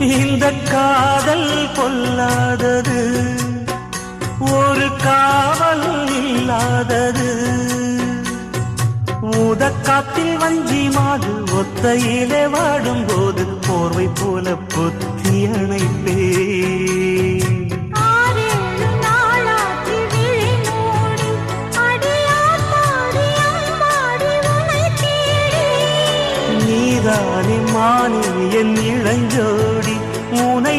இந்த காதல் பொல்லாதது. ஒரு காவல் இல்லாதது. ஊதக்காத்தில் வஞ்சி மாது ஒத்தையிலே வாடும்போது போர்வை போல பொத்தி அணைப்பேன். நீதானே மானே என் comune.